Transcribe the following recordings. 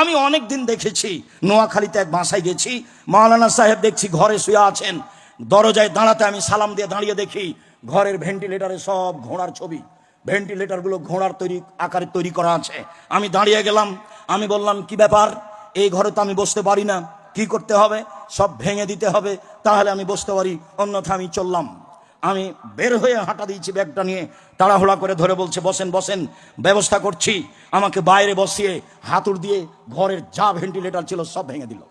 আমি অনেক দিন দেখেছি। নোয়াখালীতে এক বাসায় গেছি। মাওলানা সাহেব দেখছি ঘরে শুয়ে আছেন। দরজায় দাঁড়াতে আমি সালাম দিয়ে দাঁড়িয়ে দেখি ঘরের ভেন্টিলেটারে সব ঘোড়ার ছবি। ভেন্টিলেটারগুলো ঘোড়ার তৈরি, আকারে তৈরি করা আছে। আমি দাঁড়িয়ে গেলাম। আমি বললাম, কি ব্যাপার? এই ঘরে তো আমি বসতে পারি না। কি করতে হবে? সব ভেঙে দিতে হবে। তাহলে আমি বসতে পারি। অন্যথা আমি চললাম। আমি বের হয়ে হাঁটা দিয়েছি ব্যাগটা নিয়ে, তাড়াহুড়া করে ধরে বলছে, বসেন বসেন, ব্যবস্থা করছি। আমাকে বাইরে বসিয়ে হাতুড় দিয়ে ঘরের যা ভেন্টিলেটার ছিল সব ভেঙে দিল।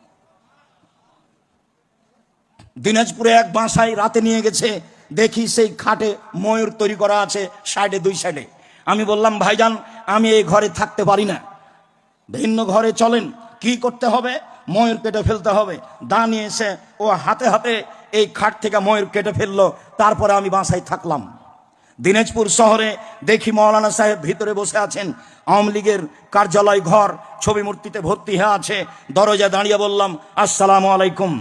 দিনাজপুরে এক বাসায় রাতে নিয়ে গেছে, দেখি সেই খাটে ময়ূর তৈরি করা আছে সাইডে, দুই সাইডে। আমি বললাম, ভাইজান, আমি এই ঘরে থাকতে পারি না। ভিন্ন ঘরে চলেন, কি করতে হবে? ময়ূর কেটে ফেলতে হবে। দা নিয়ে এসে ও হাতে হাতে এই খাট থেকে ময়ূর কেটে ফেলল। তারপরে আমি বাসায় থাকলাম। দিনাজপুর শহরে দেখি মৌলানা সাহেব ভিতরে বসে আছেন। আওয়ামী লীগের কার্যালয় ঘর, ছবি মূর্তিতে ভর্তি হয়ে আছে। দরজা দাঁড়িয়ে বললাম, আসসালামু আলাইকুম।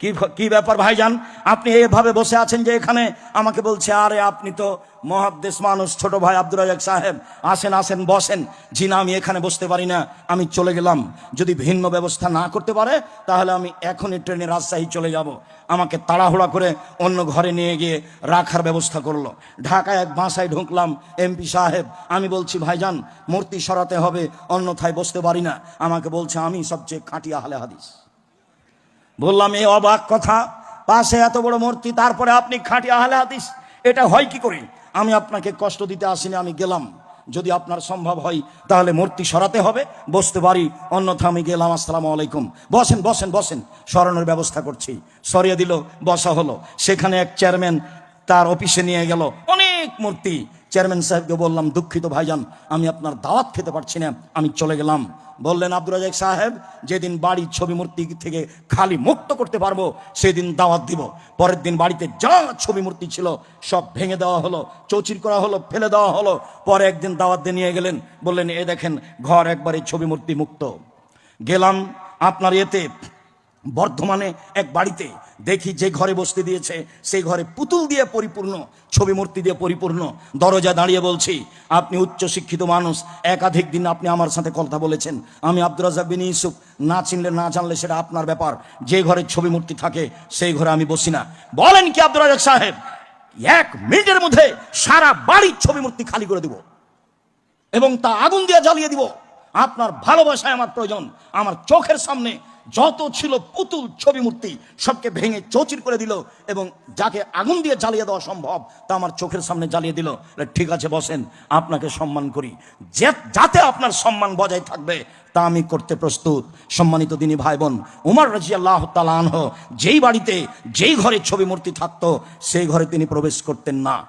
কি কি ব্যাপার ভাইজান? আপনি এভাবে বসে আছেন যে এখানে? আমাকে বলছে, আরে আপনি তো মহাদেশ মানুষ, ছোট ভাই আব্দুর রাজাক সাহেব। আসেন আসেন, বসেন। জি না, আমি এখানে বসতে পারি না। আমি চলে গেলাম। যদি ভিন্ন ব্যবস্থা না করতে পারে, তাহলে আমি এখনই ট্রেনে রাজশাহী চলে যাব। আমাকে তাড়াহুড়া করে অন্য ঘরে নিয়ে গিয়ে রাখার ব্যবস্থা করল। ঢাকায় এক বাসায় ঢুকলাম এমপি সাহেব। আমি বলছি, ভাইজান, মূর্তি সরাতে হবে, অন্যথায় বসতে পারি না। আমাকে বলছে, আমি সবচেয়ে খাঁটিয়া হালে হাদিস। বললাম, এ অবাক কথা। পাশে এত বড় মূর্তি, তারপরে আপনি খাঁটি আহলে হাদিস। এটা হয় কি করে? আমি আপনাকে কষ্ট দিতে আসিনি, আমি গেলাম। যদি আপনার সম্ভব হয়, তাহলে মূর্তি সরাতে হবে। বসতে পারি, অন্যথা আমি গেলাম, আসসালামু আলাইকুম। বসেন বসেন বসেন। সরানোর ব্যবস্থা করছি। সরিয়ে দিল, বসা হলো। সেখানে এক চেয়ারম্যান তার অফিসে নিয়ে গেল। অনেক মূর্তি। চেয়ারম্যান সাহেবকে বললাম, দুঃখিত ভাইজান, আমি আপনার দাওয়াত খেতে পারছি না, আমি চলে গেলাম। বললেন আব্দুল রাজাক সাহেব, যেদিন বাড়ির ছবি মূর্তি থেকে খালি মুক্ত করতে পারব, সেদিন দাওয়াত দিব। পরের দিন বাড়িতে যা ছবি মূর্তি ছিল, সব ভেঙে দেওয়া হলো, চৌচির করা হলো, ফেলে দেওয়া হলো। পরে একদিন দাওয়াত দিয়ে নিয়ে গেলেন, বললেন, এ দেখেন, ঘর একবারে ছবি মূর্তি মুক্ত। গেলাম, আপনার এতে বর্ধমানে এক বাড়িতে দেখি যে ঘরে বসতে দিয়েছে, সেই ঘরে পুতুল দিয়ে পরিপূর্ণ, ছবি মূর্তি দিয়ে পরিপূর্ণ। দরজা দাঁড়িয়ে বলছি, আপনি উচ্চ শিক্ষিত মানুষ, একাধিক দিন আপনি আমার সাথে কথা বলেছেন। আমি আব্দুর রাজাক বিন ইউসুফ, না চিনলে না জানলে সেটা আপনার ব্যাপার। যে ঘরে ছবি মূর্তি থাকে, সেই ঘরে আমি বসি না। বলেন কি আব্দুর রাজাক সাহেব? এক মিনিটের মধ্যে সারা বাড়ির ছবি মূর্তি খালি করে দিব। এবং তা আগুন দিয়ে জ্বালিয়ে দিব। আপনার ভালোবাসায় আমার প্রয়োজন। আমার চোখের সামনে যত ছিল পুতুল ছবি মূর্তি, সবকে ভেঙে চৌচির করে দিল এবং যাকে আগুন দিয়ে জ্বালিয়ে দেওয়া সম্ভব, তা আমার চোখের সামনে জ্বালিয়ে দিল। ঠিক আছে, বসেন, আপনাকে সম্মান করি। যে- যাতে আপনার সম্মান বজায় থাকবে, তা আমি করতে প্রস্তুত। সম্মানিত দিনী ভাই বোন উমার রাজি আল্লাহ তালাহ যেই বাড়িতে, যেই ঘরে ছবি মূর্তি থাকতো, সেই ঘরে তিনি প্রবেশ করতেন না।